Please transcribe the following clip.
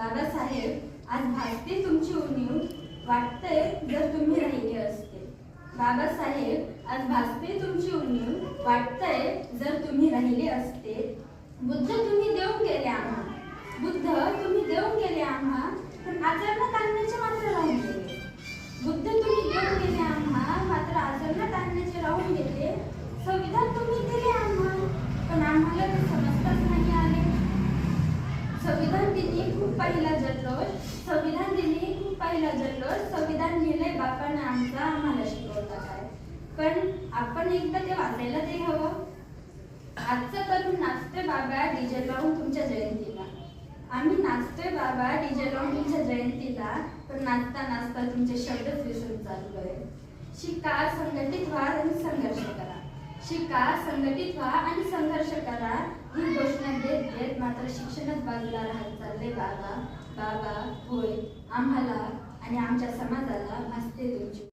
बाबासाहेब आज भासते तुमची उणीव वाटतंय जर तुम्ही राहिले असते. बाबासाहेब आज भासते तुमची उणीव वाटतंय जर तुम्ही राहिले असते. बुद्ध तुम्ही देऊन गेले आम्हा. बुद्ध तुम्ही देऊन गेले आम्हा. पण आचरणात आणण्याचे मात्र राहून गेले. बुद्ध तुम्ही देऊन गेले आम्हा. मात्र आचरणात आणण्याचे राहून गेले. संविधान तुम्ही दिले आम्हा. पण आम्हाला ते समजताच नाही आले. संविधान पहिला जल्लोष संविधान दिनी खूप पहिला जल्लोष संविधान लिहिलंय बापानं आमचा. आम्हाला शिकवता काय? पण आपण एकदा ते वाचायला ते हवं. आजचं करून नाचतोय बाबा डीजे लावून तुमच्या जयंतीला. आम्ही नाचतोय बाबा डीजे लावून तुमच्या जयंतीला. पण नाचता नाचता तुमचे शब्दच विसरून चाललोय. शिका संघटित व्हा आणि संघर्ष करा. शिका संघटित व्हा आणि संघर्ष करा. शिक्षणच बाजूला राहत चालले बाबा बाबा होय आम्हाला आणि आमच्या समाजाला भासते तुमची.